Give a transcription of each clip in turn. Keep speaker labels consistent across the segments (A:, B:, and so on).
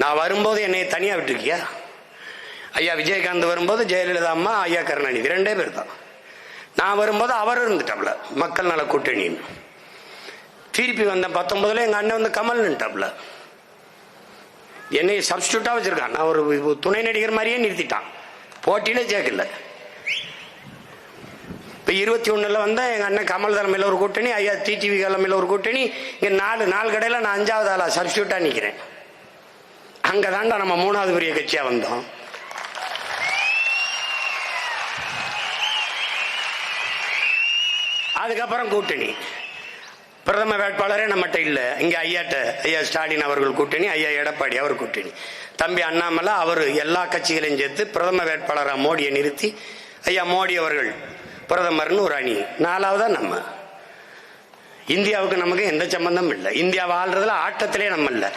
A: நான் வரும்போது என்னை தனியா விட்டுருக்கியா? ஐயா விஜயகாந்த் வரும்போது ஜெயலலிதா அம்மா ஐயா கருணாநிதி. ரெண்டே பேர் தான் நான் வரும்போது அவர் இருந்துட்டாப்ல மக்கள் நல கூட்டணின்னு. திருப்பி வந்த பத்தொன்பதுல எங்க அண்ணன் வந்து கமல் நின்ட்டாப்ல என்னை சப்ஸ்டியூட்டா வச்சிருக்கான். நான் ஒரு துணை நடிகர் மாதிரியே நிறுத்திட்டான். போட்டியிலே சேர்க்கல இப்போ இருபத்தி ஒன்றில் வந்தால் எங்கள் அண்ணன் கமல் தலைமையில் ஒரு கூட்டணி ஐயா டிடிவி தலைமையில் ஒரு கூட்டணி இங்கே நாலு நாலு கடையில் நான் அஞ்சாவது ஆளாக சப்ஸ்டியூட்டாக நிற்கிறேன் அங்க தாண்டா நம்ம மூணாவது பெரிய கட்சியா வந்தோம். அதுக்கப்புறம் கூட்டணி. பிரதம வேட்பாளரே நம்மகிட்ட இல்லை. இங்க ஐயாட்ட ஐயா ஸ்டாலின் அவர்கள் கூட்டணி ஐயா எடப்பாடி அவர் கூட்டணி. தம்பி அண்ணாமலை அவர் எல்லா கட்சிகளையும் சேர்த்து பிரதம வேட்பாளராக மோடியை நிறுத்தி ஐயா மோடி அவர்கள் பிரதமர்னு ஒரு அணி. நாலாவதா நம்ம. இந்தியாவுக்கு நமக்கு எந்த சம்பந்தமும் இல்லை. இந்தியா வாழ்றதுல ஆட்டத்திலே நம்ம இல்லை.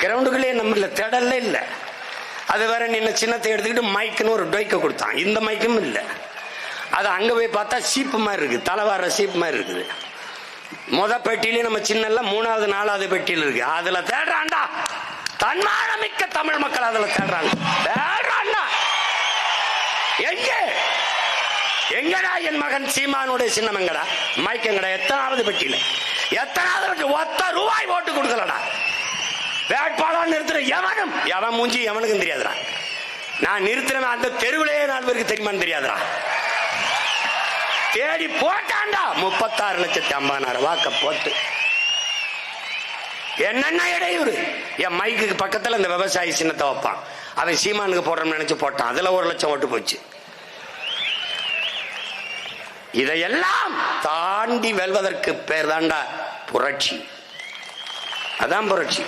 A: கிரவுண்டுகளே நம்ம இல்லை திடல்ல இல்லை. அது வேற நின்ன சின்னத்தை எடுத்துக்கிட்டு மைக்குன்னு ஒரு டொய்க்க கொடுத்தான். இந்த மைக்கும் இல்லை. அது அங்கே போய் பார்த்தா சீப்பு மாதிரி இருக்குது தலைவார சீப்பு மாதிரி இருக்குது. முத பெட்டியிலே நம்ம சின்னல்ல மூணாவது நாலாவது பெட்டியில் இருக்கு. அதுல தேடுறாண்டா தன்மானமிக்க தமிழ் மக்கள் அதுல தேடுறாங்க. தேடுறாண்டா எங்கே? எங்கடா என் மகன் சீமானுடைய சின்னம் எங்கடா எத்தனாவது பெட்டியில? எத்தனாவது ஒத்த ரூபாய் ஓட்டு கொடுக்கலடா. வேட்பாளர் நிறுத்துற எவனும்? எவன் மூஞ்சி எவனுக்கும் தெரியாதுடா. நான் நிறுத்தினவன் அந்த தெருவிலேயே நாலு பேருக்கு தெரியுமான்னு தெரியாதுடா. தேடி போட்டாண்டா முப்பத்தாறு லட்சத்தி ஐம்பதாயிரம் வாக்க போட்டு. என்னென்ன இடையூறு? என் மைக்குக்கு பக்கத்துல இந்த விவசாயி சின்னத்தை வைப்பான். அவன் சீமானுக்கு போடுறோம்னு நினைச்சு போட்டான். அதுல ஒரு லட்சம் ஓட்டு போச்சு. இதையெல்லாம் தாண்டி வெல்வதற்கு பேர் தாண்டா புரட்சி. அதான் புரட்சி.